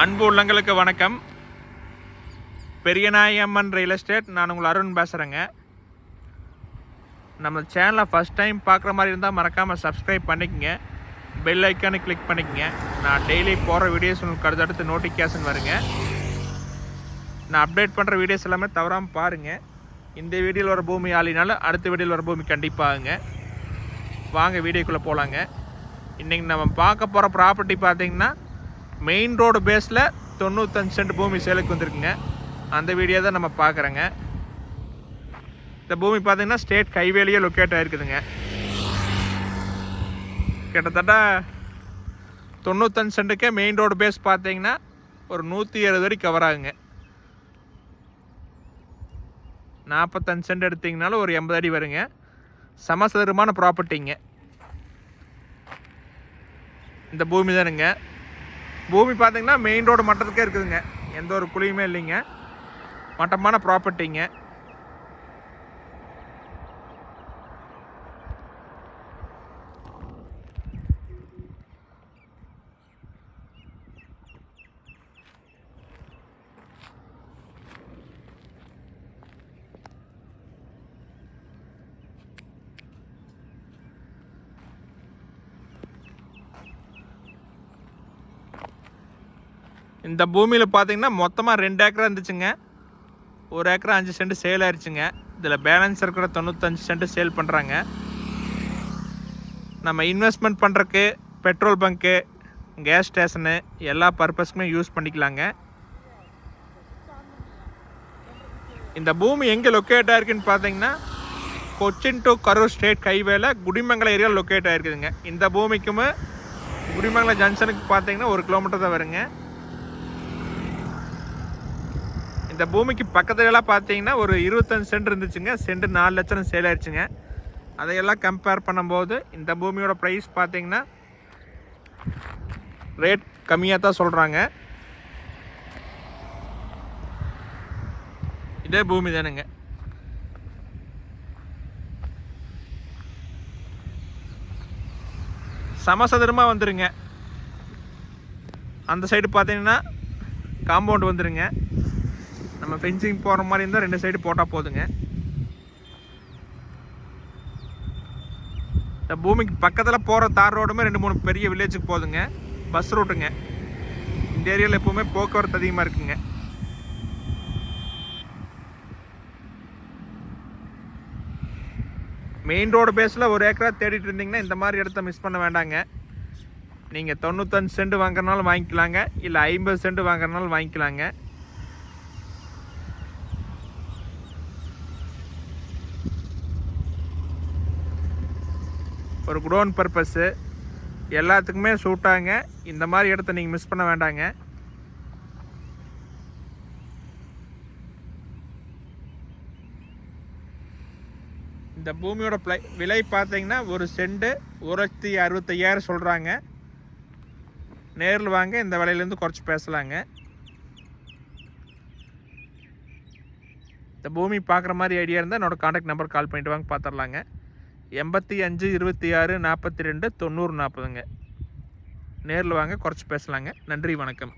அன்பு உள்ளங்களுக்கு வணக்கம். பெரியநாயம்மன் ரியல் எஸ்டேட் நான் உங்கள் அருண் பேசுகிறேங்க நம்ம சேனலை ஃபஸ்ட் டைம் பார்க்குற மாதிரி இருந்தால் மறக்காமல் சப்ஸ்கிரைப் பண்ணிக்கங்க. பெல் ஐக்கானை கிளிக் பண்ணிக்கங்க. நான் டெய்லி போகிற வீடியோஸ் உங்களுக்கு அடுத்தடுத்து நோட்டிஃபிகேஷன் வருங்க. நான் அப்டேட் பண்ணுற வீடியோஸ் எல்லாமே தவறாமல் பாருங்கள் இந்த வீடியோவில் வர பூமி ஆளினாலும் அடுத்த வீடியோவில் வர பூமி கண்டிப்பாகுங்க. வாங்க வீடியோக்குள்ளே போகலாங்க இன்றைக்கி நம்ம பார்க்க போகிற ப்ராப்பர்ட்டி பார்த்தீங்கன்னா மெயின் ரோடு பேஸில் தொண்ணூத்தஞ்சு சென்ட் பூமி சேலுக்கு வந்திருக்குங்க. அந்த வீடியோ தான் நம்ம பார்க்குறோங்க. இந்த பூமி பார்த்தீங்கன்னா ஸ்டேட் ஹைவேலியே லொக்கேட் ஆகிருக்குதுங்க கிட்டத்தட்ட தொண்ணூத்தஞ்சு சென்ட்டுக்கே மெயின் ரோடு பேஸ் பார்த்தீங்கன்னா ஒரு நூற்றி இருபது அடி கவர் ஆகுங்க. நாற்பத்தஞ்சு சென்ட் எடுத்தீங்கனாலும் ஒரு எண்பது அடி வருங்க. சமசதுரமான ப்ராப்பர்ட்டிங்க இந்த பூமி தானுங்க. பூமி பார்த்தீங்கன்னா மெயின் ரோடு மட்டத்துக்கே இருக்குதுங்க. எந்த ஒரு குழியுமே இல்லைங்க. மட்டமான ப்ராப்பர்ட்டிங்க இந்த பூமியில் பார்த்தீங்கன்னா மொத்தமாக ரெண்டு ஏக்கரா இருந்துச்சுங்க. ஒரு ஏக்கரா அஞ்சு சென்ட் சேல் ஆயிடுச்சுங்க இதில் பேலன்ஸ் இருக்கிற தொண்ணூத்தஞ்சு சென்ட் சேல் பண்ணுறாங்க நம்ம இன்வெஸ்ட்மெண்ட் பண்ணுறக்கு பெட்ரோல் பங்க்கு கேஸ் ஸ்டேஷனு எல்லா பர்பஸ்க்குமே யூஸ் பண்ணிக்கலாங்க. இந்த பூமி எங்கே லொக்கேட் ஆயிருக்குன்னு பார்த்தீங்கன்னா கொச்சின் டு கரூர் ஸ்டேட் ஹைவேல குடிமங்கலம் ஏரியா லொக்கேட் ஆயிருக்குதுங்க. இந்த பூமிக்குமே குடிமங்கலம் ஜங்ஷனுக்கு பார்த்தீங்கன்னா ஒரு கிலோமீட்டர் தான் வருங்க. இந்த பூமிக்கு பக்கத்துலலாம் பார்த்தீங்கன்னா ஒரு இருபத்தஞ்சு சென்ட் இருந்துச்சுங்க. சென்ட் நாலு லட்சம் சேல் ஆயிடுச்சுங்க. அதையெல்லாம் கம்பேர் பண்ணும்போது இந்த பூமியோட ப்ரைஸ் பார்த்தீங்கன்னா ரேட் கம்மியாக தான் சொல்கிறாங்க இதே பூமி தானுங்க. சமசதுரமாக வந்துருங்க. அந்த சைடு பார்த்தீங்கன்னா காம்பவுண்ட் வந்துருங்க. நம்ம ஃபென்சிங் போகிற மாதிரி இருந்தால் ரெண்டு சைடு போட்டால் போதுங்க. இந்த பூமிக்கு பக்கத்தில் போகிற தார் ரோடுமே ரெண்டு மூணு பெரிய வில்லேஜுக்கு போதுங்க. பஸ் ரூட்டுங்க இந்த ஏரியாவில் எப்போவுமே போக்குவரத்து அதிகமாக இருக்குங்க. மெயின் ரோடு பேஸில் ஒரு ஏக்கரா தேடிட்டு இருந்தீங்கன்னா இந்த மாதிரி இடத்த மிஸ் பண்ண வேண்டாங்க. நீங்கள் தொண்ணூத்தஞ்சு சென்ட் வாங்குறனாலும் வாங்கிக்கலாங்க. இல்லை ஐம்பது சென்ட் வாங்குறனாலும் வாங்கிக்கலாங்க. ஒரு குடோன் பர்பஸ்ஸு எல்லாத்துக்குமே சூட்டாங்க இந்த மாதிரி இடத்த நீங்கள் மிஸ் பண்ண வேண்டாங்க. இந்த பூமியோட ப்ளை விலை பார்த்தீங்கன்னா ஒரு செண்டு ஒரு லட்சத்தி அறுபத்தையாயிரம் சொல்கிறாங்க நேரில் வாங்க இந்த விலையிலேருந்து குறைச்சி பேசலாங்க. இந்த பூமி பார்க்குற மாதிரி ஐடியா இருந்தால் என்னோடய காண்டாக்ட் நம்பர் கால் பண்ணிட்டு வாங்க பார்த்துடலாங்க எண்பத்தி அஞ்சு இருபத்தி ஆறு நாற்பத்தி ரெண்டு தொண்ணூறு நாற்பதுங்க. நேரில் வாங்க குறைச்சி பேசலாங்க. நன்றி வணக்கம்.